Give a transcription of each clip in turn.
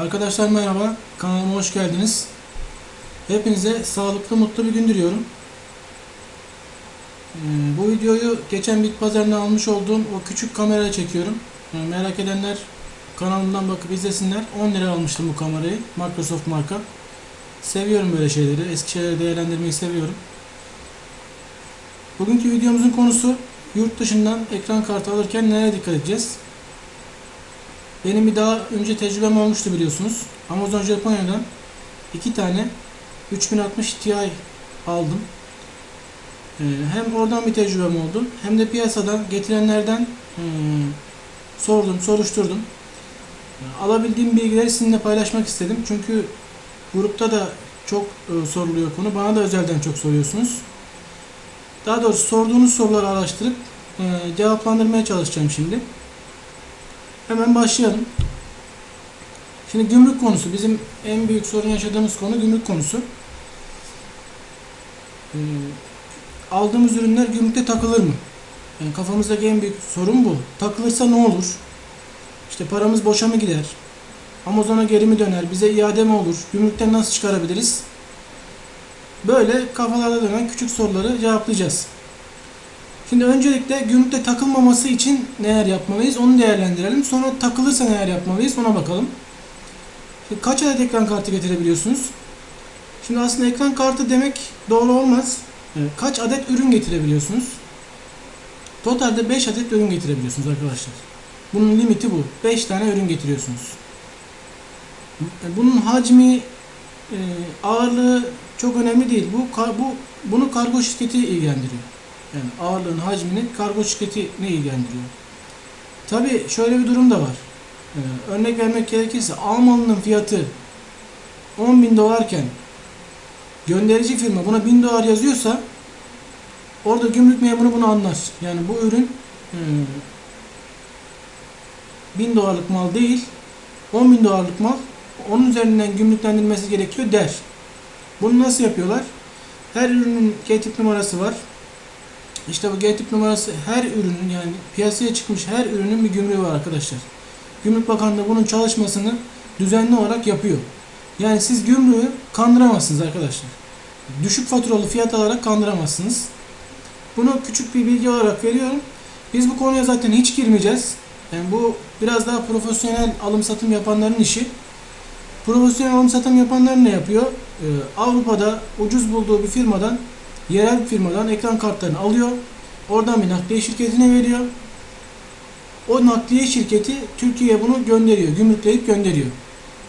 Arkadaşlar merhaba, kanalıma hoş geldiniz. Hepinize sağlıklı, mutlu bir gün diliyorum. Ee, Bu videoyu geçen bit pazarına almış olduğum o küçük kameraya çekiyorum. Yani merak edenler kanalımdan bakıp izlesinler. 10 lira almıştım bu kamerayı. Microsoft marka. Seviyorum böyle şeyleri. Eski şeyleri değerlendirmeyi seviyorum. Bugünkü videomuzun konusu yurt dışından ekran kartı alırken nereye dikkat edeceğiz? Benim bir daha önce tecrübem olmuştu biliyorsunuz. Amazon Japonya'dan iki tane 3060 Ti aldım. Ee, hem oradan bir tecrübem oldu hem de piyasadan getirenlerden e, sordum, soruşturdum. E, Alabildiğim bilgileri sizinle paylaşmak istedim. Çünkü grupta da çok e, soruluyor konu. Bana da özelden çok soruyorsunuz. Daha doğrusu sorduğunuz soruları araştırıp e, cevaplandırmaya çalışacağım şimdi. Hemen başlayalım. Şimdi gümrük konusu. Bizim en büyük sorun yaşadığımız konu gümrük konusu. Ee, aldığımız ürünler gümrükte takılır mı? Yani kafamızdaki en büyük sorun bu. Takılırsa ne olur? İşte paramız boşa mı gider? Amazon'a geri mi döner? Bize iade mi olur? Gümrükten nasıl çıkarabiliriz? Böyle kafalarda dönen küçük soruları cevaplayacağız. Şimdi öncelikle gümrükte takılmaması için neler yapmalıyız onu değerlendirelim. Sonra takılırsa neler yapmalıyız ona bakalım. Şimdi kaç adet ekran kartı getirebiliyorsunuz? Şimdi aslında ekran kartı demek doğru olmaz. Ee, Kaç adet ürün getirebiliyorsunuz? Totalde 5 adet ürün getirebiliyorsunuz arkadaşlar. Bunun limiti bu. 5 tane ürün getiriyorsunuz. Bunun hacmi, e, ağırlığı çok önemli değil. Bu, bu bunu kargo şirketi ilgilendiriyor. Yani ağırlığın hacmini kargo şirketi ne ilgilendiriyor? Tabi şöyle bir durum da var. Ee, örnek vermek gerekirse Almanının fiyatı 10 bin dolarken gönderici firma buna 1000 dolar yazıyorsa orada gümrük memuru bunu anlar. Yani bu ürün e, 1000 dolarlık mal değil 10 bin dolarlık mal onun üzerinden gümrüklendirilmesi gerekiyor der. Bunu nasıl yapıyorlar? Her ürünün G-tip numarası var. İşte bu G-tip numarası her ürünün yani piyasaya çıkmış her ürünün bir gümrüğü var arkadaşlar. Gümrük Bakanlığı bunun çalışmasını düzenli olarak yapıyor. Yani siz gümrüğü kandıramazsınız arkadaşlar. Düşük faturalı fiyat alarak kandıramazsınız. Bunu küçük bir bilgi olarak veriyorum. Biz bu konuya zaten hiç girmeyeceğiz. Yani bu biraz daha profesyonel alım satım yapanların işi. Profesyonel alım satım yapanlar ne yapıyor? Ee, Avrupa'da ucuz bulduğu bir firmadan, yerel firmadan ekran kartlarını alıyor. Oradan bir nakliye şirketine veriyor. O nakliye şirketi Türkiye'ye bunu gönderiyor, gümrükleyip gönderiyor.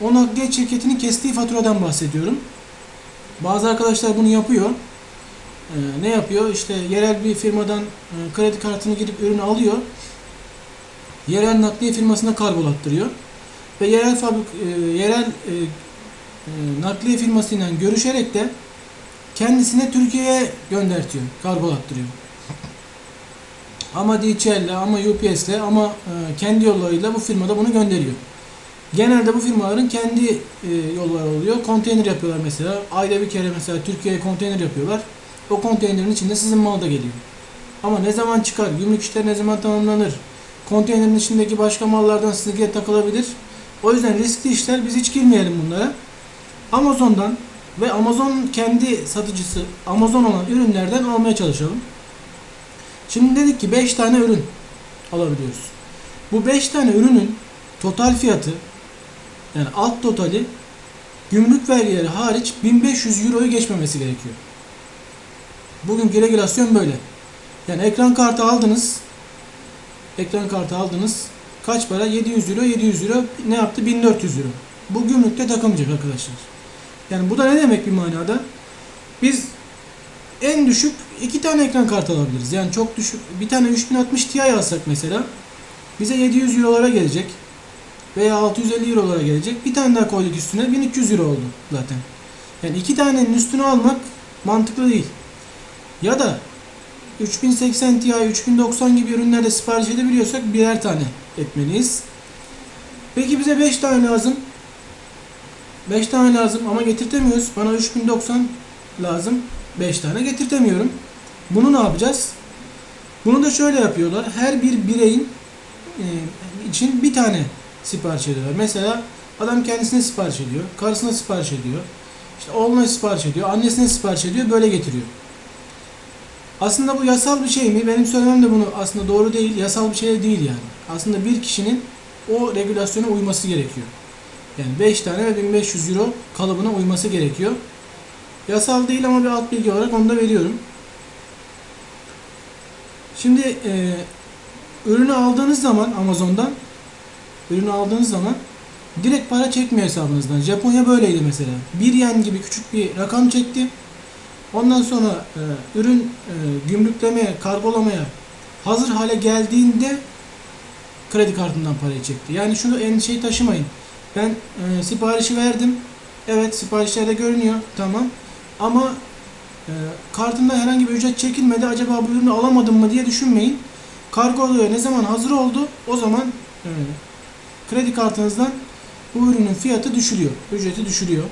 O nakliye şirketinin kestiği faturadan bahsediyorum. Bazı arkadaşlar bunu yapıyor. Ee, ne yapıyor? İşte yerel bir firmadan e, kredi kartını girip ürünü alıyor. Yerel nakliye firmasına kargolattırıyor. Ve yerel fabrik, e, yerel e, e, nakliye firmasıyla görüşerek de kendisine Türkiye'ye göndertiyor, kargolattırıyor. Ama DHL'le, ama UPS'le, ama e, kendi yollarıyla bu firmada bunu gönderiyor. Genelde bu firmaların kendi e, yolları oluyor. Konteyner yapıyorlar mesela. Ayda bir kere mesela Türkiye'ye konteyner yapıyorlar. O konteynerin içinde sizin mal da geliyor. Ama ne zaman çıkar, gümrük işleri ne zaman tamamlanır, konteynerin içindeki başka mallardan size takılabilir. O yüzden riskli işler biz hiç girmeyelim bunlara. Amazon'dan ve Amazon kendi satıcısı Amazon olan ürünlerden almaya çalışalım. Şimdi dedik ki 5 tane ürün alabiliyoruz. Bu 5 tane ürünün total fiyatı yani alt totali gümrük vergileri hariç 1500 euroyu geçmemesi gerekiyor. Bugünkü regülasyon böyle. Yani ekran kartı aldınız. Ekran kartı aldınız. Kaç para? 700 euro, 700 euro ne yaptı? 1400 euro. Bu gümrükte takılmayacak arkadaşlar. Yani bu da ne demek bir manada? Biz en düşük iki tane ekran kartı alabiliriz. Yani çok düşük. Bir tane 3060 Ti alsak mesela bize 700 eurolara gelecek. Veya 650 eurolara gelecek. Bir tane daha koyduk üstüne 1300 euro oldu zaten. Yani iki tanenin üstüne almak mantıklı değil. Ya da 3080 Ti, 3090 gibi ürünlerde sipariş edebiliyorsak birer tane etmeliyiz. Peki bize 5 tane lazım. 5 tane lazım ama getirtemiyoruz. Bana 3090 lazım. 5 tane getirtemiyorum. Bunu ne yapacağız? Bunu da şöyle yapıyorlar. Her bir bireyin e, için bir tane sipariş ediyorlar. Mesela Adam kendisine sipariş ediyor, karısına sipariş ediyor, işte oğluna sipariş ediyor, annesine sipariş ediyor, böyle getiriyor. Aslında bu yasal bir şey mi? Benim söylemem de bunu aslında doğru değil, yasal bir şey değil yani. Aslında bir kişinin o regülasyona uyması gerekiyor. Yani 5 tane ve 1500 euro kalıbına uyması gerekiyor. Yasal değil ama bir alt bilgi olarak onu da veriyorum. Şimdi e, ürünü aldığınız zaman Amazon'dan ürünü aldığınız zaman direkt para çekmiyor hesabınızdan. Japonya böyleydi mesela. 1 yen gibi küçük bir rakam çekti. Ondan sonra e, ürün e, gümrüklemeye, kargolamaya hazır hale geldiğinde kredi kartından parayı çekti. Yani şunu endişeyi taşımayın. Ben e, siparişi verdim. Evet siparişlerde görünüyor. Tamam. Ama e, kartımda herhangi bir ücret çekilmedi. Acaba bu ürünü alamadım mı diye düşünmeyin. Kargo oluyor. Ne zaman hazır oldu o zaman e, kredi kartınızdan bu ürünün fiyatı düşürüyor. Ücreti düşürüyor.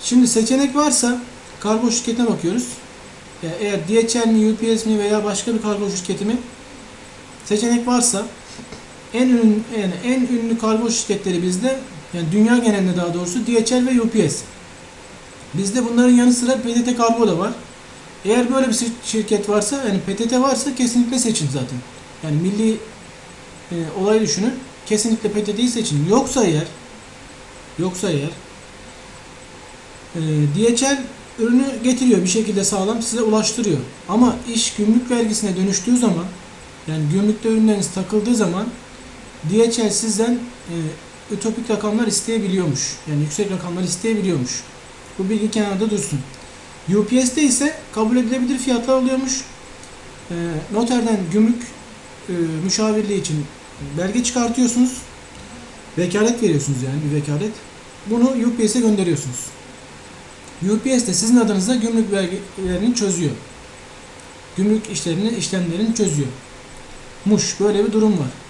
Şimdi seçenek varsa kargo şirketine bakıyoruz. Eğer DHL mi, UPS mi veya başka bir kargo şirketi mi seçenek varsa en ünlü, yani en ünlü kargo şirketleri bizde yani dünya genelinde daha doğrusu DHL ve UPS. Bizde bunların yanı sıra PTT Kargo da var. Eğer böyle bir şirket varsa yani PTT varsa kesinlikle seçin zaten. Yani milli e, olay düşünün. Kesinlikle PTT'yi seçin. Yoksa eğer yoksa eğer e, DHL ürünü getiriyor bir şekilde sağlam size ulaştırıyor. Ama iş gümrük vergisine dönüştüğü zaman yani gümrükte ürünleriniz takıldığı zaman DHL sizden e, ütopik rakamlar isteyebiliyormuş. Yani yüksek rakamlar isteyebiliyormuş. Bu bilgi kenarda dursun. UPS'te ise kabul edilebilir fiyatlar oluyormuş. E, noterden gümrük e, müşavirliği için belge çıkartıyorsunuz. Vekalet veriyorsunuz yani bir vekalet. Bunu UPS'e gönderiyorsunuz. UPS de sizin adınıza gümrük vergilerini çözüyor. Gümrük işlerini, işlemlerini çözüyor. Muş böyle bir durum var.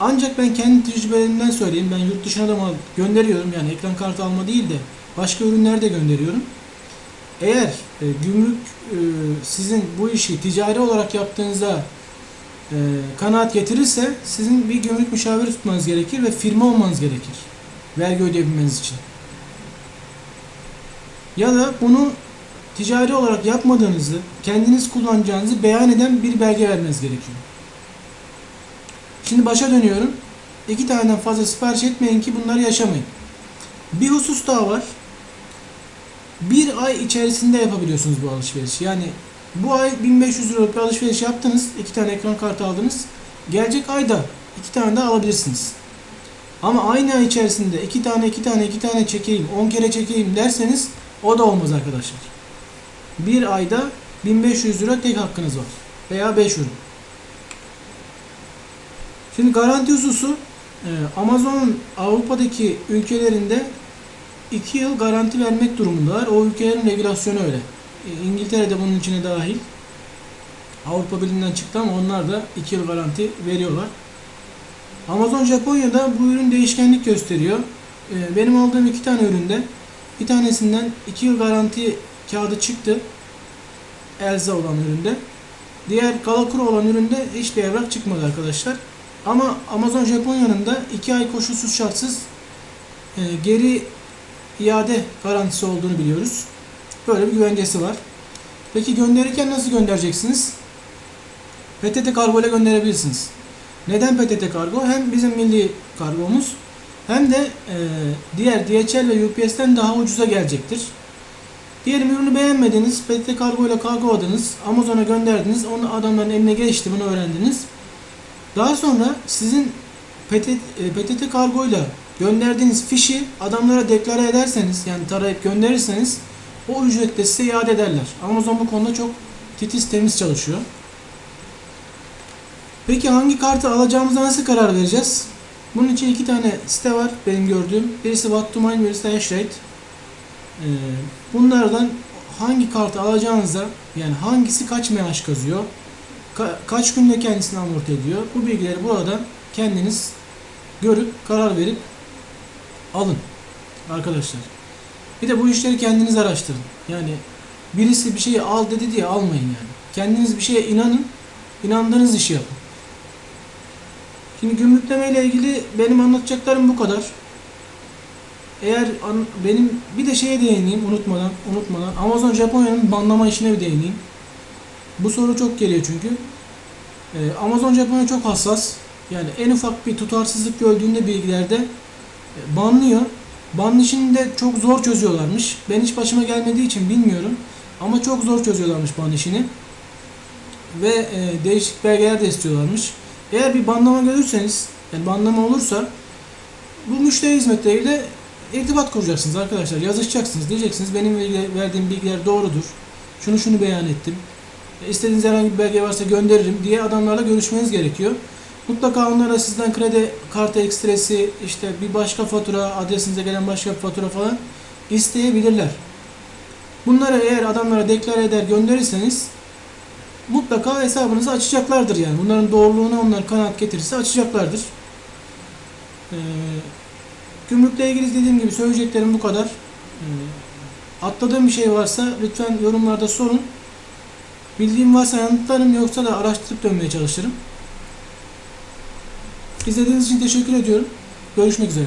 Ancak ben kendi tecrübelerimden söyleyeyim. Ben yurt dışına da mal gönderiyorum. Yani ekran kartı alma değil de başka ürünler de gönderiyorum. Eğer e, gümrük e, sizin bu işi ticari olarak yaptığınızda e, kanaat getirirse sizin bir gümrük müşaviri tutmanız gerekir ve firma olmanız gerekir. Vergi ödeyebilmeniz için. Ya da bunu ticari olarak yapmadığınızı, kendiniz kullanacağınızı beyan eden bir belge vermeniz gerekiyor. Şimdi başa dönüyorum. İki taneden fazla sipariş etmeyin ki bunları yaşamayın. Bir husus daha var. Bir ay içerisinde yapabiliyorsunuz bu alışverişi. Yani bu ay 1500 liralık bir alışveriş yaptınız. iki tane ekran kartı aldınız. Gelecek ayda iki tane daha alabilirsiniz. Ama aynı ay içerisinde iki tane iki tane iki tane çekeyim, 10 kere çekeyim derseniz o da olmaz arkadaşlar. Bir ayda 1500 lira tek hakkınız var. Veya 5 ürün. Şimdi garanti hususu e, Amazon'un Avrupa'daki ülkelerinde 2 yıl garanti vermek durumundalar. O ülkelerin regülasyonu öyle. E, İngiltere de bunun içine dahil. Avrupa Birliği'nden çıktı ama onlar da 2 yıl garanti veriyorlar. Amazon Japonya'da bu ürün değişkenlik gösteriyor. E, Benim aldığım iki tane üründe bir tanesinden 2 yıl garanti kağıdı çıktı. Elza olan üründe. Diğer Galakuro olan üründe hiçbir evrak çıkmadı arkadaşlar. Ama Amazon Japonya'nın da 2 ay koşulsuz şartsız e, geri iade garantisi olduğunu biliyoruz. Böyle bir güvencesi var. Peki gönderirken nasıl göndereceksiniz? PTT kargo ile gönderebilirsiniz. Neden PTT kargo? Hem bizim milli kargomuz hem de e, diğer DHL ve UPS'ten daha ucuza gelecektir. Diyelim ürünü beğenmediniz, PTT kargo ile kargoladınız, Amazon'a gönderdiniz, onu adamların eline geçti, bunu öğrendiniz. Daha sonra sizin PTT, e, PTT kargoyla gönderdiğiniz fişi adamlara deklare ederseniz, yani tarayıp gönderirseniz o ücretle size iade ederler. Amazon bu konuda çok titiz temiz çalışıyor. Peki hangi kartı alacağımıza nasıl karar vereceğiz? Bunun için iki tane site var benim gördüğüm. Birisi Mine, birisi de Hashrate. Ee, bunlardan hangi kartı alacağınıza yani hangisi kaç MH kazıyor, ka- kaç günde kendisini amorti ediyor bu bilgileri burada kendiniz görüp karar verip alın arkadaşlar. Bir de bu işleri kendiniz araştırın. Yani birisi bir şeyi al dedi diye almayın yani. Kendiniz bir şeye inanın, inandığınız işi yapın. Şimdi gümrükleme ile ilgili benim anlatacaklarım bu kadar. Eğer benim bir de şeye değineyim unutmadan unutmadan Amazon Japonya'nın banlama işine bir değineyim. Bu soru çok geliyor çünkü. Ee, Amazon Japonya çok hassas. Yani en ufak bir tutarsızlık gördüğünde bilgilerde e, banlıyor. Ban işini de çok zor çözüyorlarmış. Ben hiç başıma gelmediği için bilmiyorum. Ama çok zor çözüyorlarmış ban işini. Ve e, değişik belgeler de istiyorlarmış. Eğer bir banlama görürseniz, yani banlama olursa bu müşteri hizmetleriyle irtibat kuracaksınız arkadaşlar. Yazışacaksınız. Diyeceksiniz benim verdiğim bilgiler doğrudur. Şunu şunu beyan ettim. İstediğiniz herhangi bir belge varsa gönderirim diye adamlarla görüşmeniz gerekiyor. Mutlaka onlara sizden kredi kartı ekstresi, işte bir başka fatura, adresinize gelen başka bir fatura falan isteyebilirler. Bunları eğer adamlara deklare eder gönderirseniz mutlaka hesabınızı açacaklardır yani. Bunların doğruluğuna onlar kanaat getirirse açacaklardır. Ee, gümrükle ilgili dediğim gibi söyleyeceklerim bu kadar. Ee, atladığım bir şey varsa lütfen yorumlarda sorun. Bildiğim varsa yanıtlarım yoksa da araştırıp dönmeye çalışırım. İzlediğiniz için teşekkür ediyorum. Görüşmek üzere.